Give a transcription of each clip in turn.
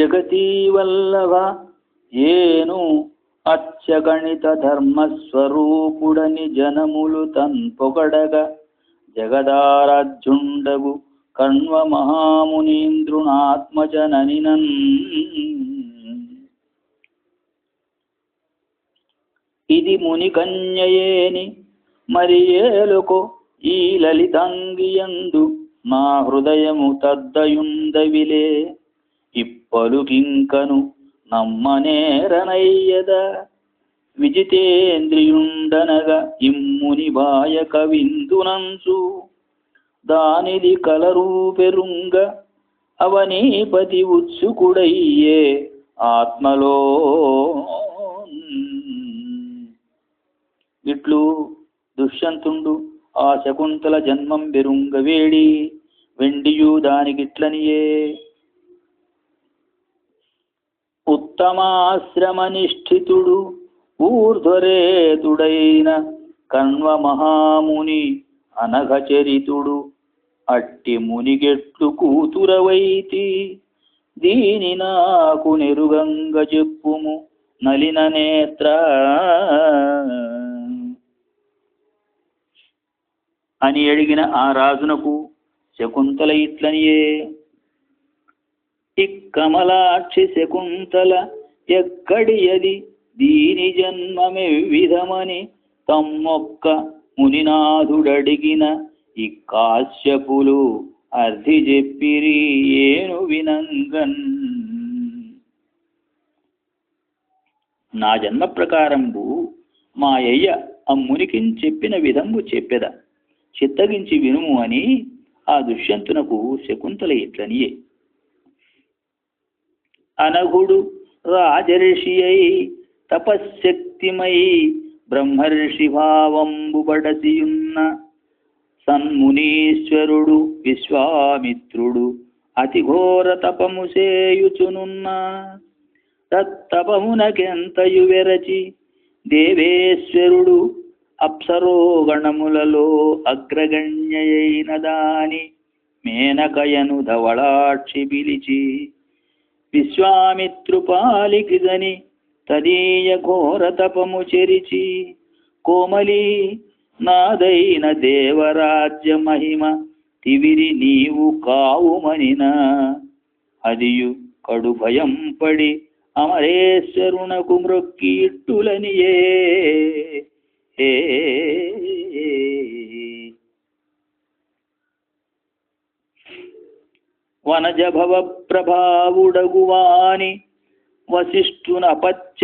జగతీవల్లవ ఏను అత్యగణిత ధర్మస్వరూపుడని జనములు తన్ పొగడగ జగదారాధ్యుండగు కణ్వ మహామునీంద్రునాత్మజననినన్ ఇది ముని కన్యయేని మరి ఏలుకో ఈ లలితాంగియందు నా హృదయము తద్దయుందవిలే. ఇప్పలుకింకను నమ్మనేరనయ్యద. విజితేంద్రియుండనగా ఇమ్ముని బాయ కవిందునంచు. దానిది కలరూపెరుంగ అవనీపతి ఉత్సుకుడయ్యే ఆత్మలో. ఇట్లు దుష్యంతుండు ఆ శకుంతల జన్మం బెరుంగ వేడి వెండియు దానికిట్లనియే. ఉత్తమాశ్రమనిష్ఠితుడు ఊర్ధ్వరేతుడైన కణ్వ మహాముని అనఘచరితుడు అట్టి మునిగెట్లు కూతురవైతి. దీని నాకు నెరుగంగ చెప్పుము నలిన నేత్ర. అని అడిగిన ఆ రాజునకు శకుంతల ఇట్లనియే ఇక్కమలాక్షి శకుంతల ఎక్కడియది? దీని జన్మమే విధమని తమ్మొక్క మునినాథుడడిగిన ఈ కాశ్యపులు అర్థి చెప్పిరి ఏను వినంగన్. నా జన్మ ప్రకారంబు మా అయ్య అమ్మునికి చెప్పిన విధంబు చెప్పెద. చిత్తగించి వినుము అని ఆ దుష్యంతునకు శకుంతల ఇట్లనియే అనగుడు రాజర్షి అయి తపశ్శక్తిమై బ్రహ్మర్షి భావంబుబడసియున్న సన్మునీశ్వరుడు విశ్వామిత్రుడు అతి ఘోర తపము సేయుచునున్న తత్తపమునకెంతయు వెరచి దేవేశ్వరుడు అప్సరోగణములలో అగ్రగణ్యయైన దాని మేనకయను ధవళాక్షి పిలిచి విశ్వామిత్రుపాలికిదని తదీయ ఘోర తపము చెరిచి కోమలి నాదైన దేవరాజ్య మహిమ తివిరి నీవు కావుమనిన. అదియు కడు భయం పడి అమరేశ్వరునకు మ్రొక్కి ఏ వనజభవ ప్రభావుడగువాని వశిష్ఠున పచ్చ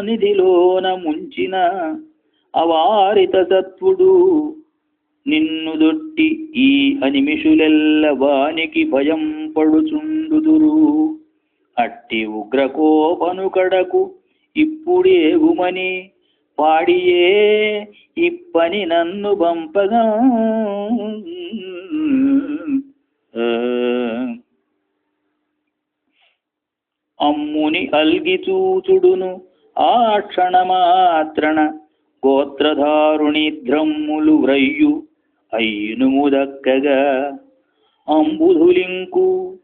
నిధిలోన ముంచిన అవారిత సత్వుడు నిన్ను దొట్టి ఈ అనిమిషులెల్ల వానికి భయం పడుచుండుదురు. అట్టి ఉగ్రకోపను కడకు ఇప్పుడేగుమని పాడియే ఇప్పని నన్ను పంపగా. అమ్ముని అల్గి చూచుడును ఆ క్షణమాత్రణ గోత్రధారుణి ద్రమ్ములు వ్రయ్యు అయ్యునుము దక్కగా అంబుధులింకు.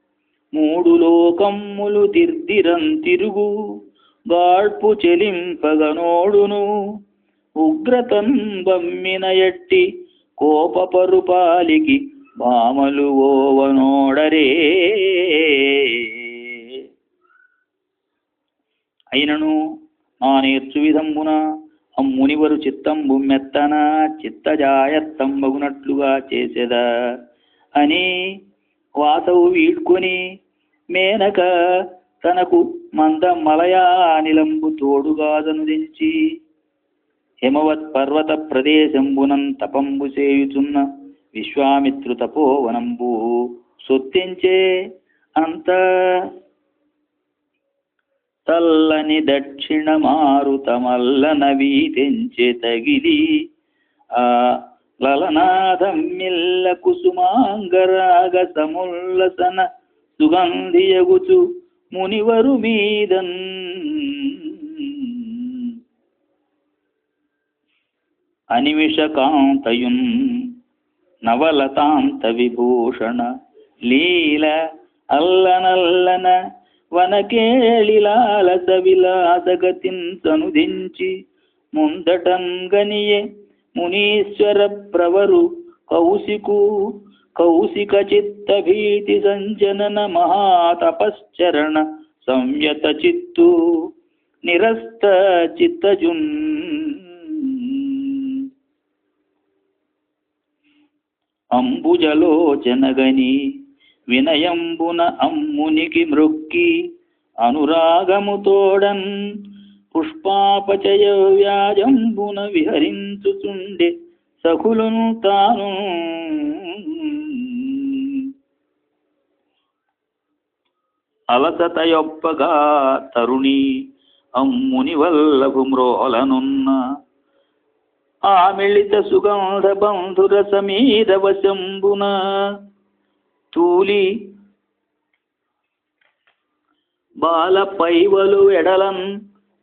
మూడు లోకమ్ములు దిర్దిరం తిరుగు గాడ్పు చెలింపగనోడును. ఉగ్రతం బమ్మిన ఎట్టి కోపపరుపాలికి భామలు ఓవనోడరే. అయినను నా నేర్చు విధంబున అమ్మునివరు చిత్తంబు మెత్తన చిత్తజాయత్తంబగునట్లుగా చేసేదా అని వాసవు వీడ్కొని మేనక తనకు మంద మలయానిలంబు తోడుగాదనుదించి హిమవత్ పర్వత ప్రదేశంబునం తపంబు చేయుచున్న విశ్వామిత్రు తపోవనంబు సొత్తించే అంత తల్లని దక్షిణ మారుతమల్లన వీతించే తగిలి. ఆ లలనాథమ్మిల్ల కుసుమాంగరాగ సముల్లసన సుగంధియగుచు మునివరు మీదన్. అనిమిష ನವಲತಾಂತ ವಿಭೂಷಣ ಲೀಲ ಅಲ್ಲನಲ್ಲನ ವನ ಕೇಳಿಲಾಲಸ ವಿಲಾದ ಗತಿಂತನು ದಿಂಚಿ ಮುಂದಟಂಗನಿಯೇ ಮುನೀಶ್ವರ ಪ್ರವರು ಕೌಸಿಕೂ ಕೌಶಿಕ ಚಿತ್ತ ಭೀತಿ ಸಂಜನನ ಮಹಾತಪಶ್ಚರಣ ಸಂಯತ ಚಿತ್ತು. ನಿರಸ್ತ ಚಿತ್ತ ಜುನ್ అంబుజలోచనగని వినయంబున అమ్మునికి మృక్కి అనురాగముతోడన్ పుష్పాపచయ వ్యాజంబున విహరించుచుండే సఖులును తాను. అలసతయొప్పగా తరుణి అమ్ముని వల్లభు మ్రోలనున్న ఆమిళిత సుగంధ బంధుర సమీర వశంబున తూలి బాల పైవలు ఎడలన్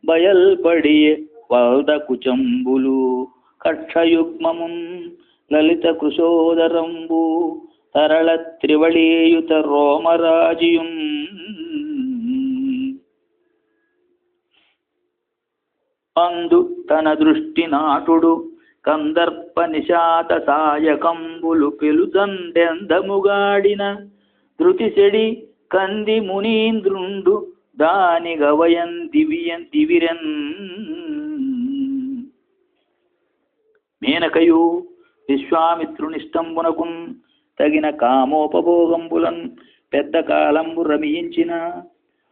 బయల్పడి వల్ద కుచంబులు కక్షయుగ్మమున్ లలిత కృశోదరంబు తరళ త్రివళీయుత రోమరాజియుం అందు తన దృష్టి నాటుడు కందర్ప నిషాత సాయకంబులు పెలుతండెందముగాడిన ధృతి సెడి కంది మునీంద్రుండు దాని గవయన్ దివియన్ దివిరన్ మేనకయు విశ్వామిత్రునిష్టంబునకున్ తగిన కామోపభోగంబులన్ పెద్ద కాలంబు రమియించిన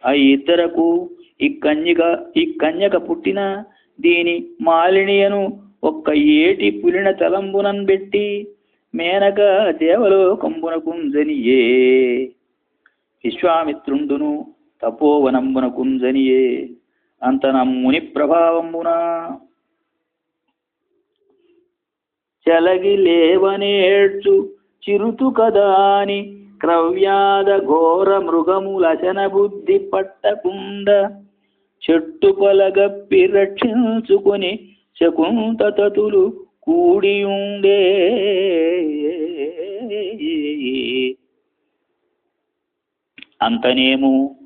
ఆ ఇద్దరకు ఇక్కన్యక ఇక్కన్యక పుట్టిన దీని మాలినియను ఒక్క ఏటి పులిన తలంబునన్ పెట్టి మేనక దేవలోకంబునకుంజనియే విశ్వామిత్రుండును తపోవనంబునకుంజనియే అంతన ముని ప్రభావంబున చలగి లేవనేడ్చు చిరుతు కదాని క్రవ్యాద ఘోర మృగములచన బుద్ధి పట్టకుండ చెట్టు పలగప్పి రక్షించుకుని శకుంతతులు కూడియుండే. అంతనేము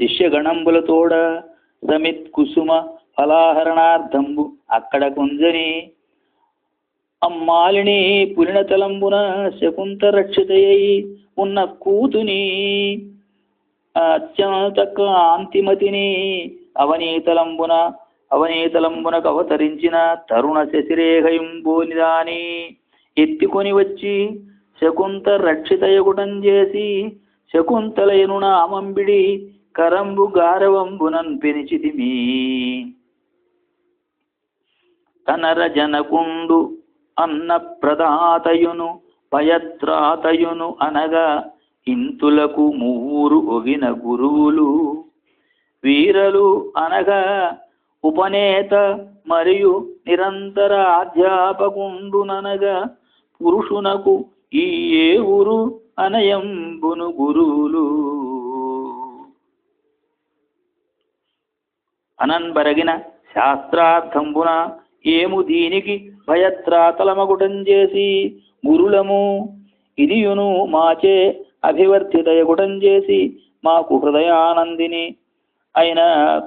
శిష్యగణంబులతోడ సమిత్ కుసుమ ఫలాహరణార్థంబు అక్కడ కుంజని. అమ్మాలిని పులినతలంబున శకుంత రక్షితయ్యి ఉన్న కూతుని. అత్యంత కాంతిమతిని అవనీతలంబున అవనీతలంబునకు అవతరించిన తరుణ శశిరేఖయుంబోనిదాని ఎత్తికొని వచ్చి శకుంత రక్షితయగుటం చేసి శకుంతలయను నామంబిడి కరంబు గారవంబునన్ పెనిచితిమి. తనర జనకుండు అన్న ప్రదాతయును పయత్రాతయును అనగా ఇంతులకు మూరు ఒగిన గురువులు. వీరలు అనగా ఉపనేత మరియు నిరంతర అధ్యాపకుండుననగా పురుషునకు ఈ ఏ ఊరు అనయంబును గురువులు. అనంబరగిన శాస్త్రార్థంబున ఏము దీనికి భయత్రాతలమగుటం చేసి గురులము? ఇదియును మాచే అభివర్తితయగుటం చేసి మాకు హృదయానందిని అయిన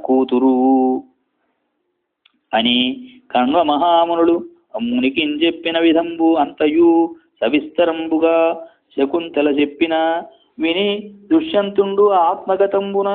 కూతురు. అని కణ్వ మహామునులు మునికిం చెప్పిన విధంబు అంతయు సవిస్తరంబుగా శకుంతల చెప్పిన విని దుష్యంతుండు ఆత్మగతంబున.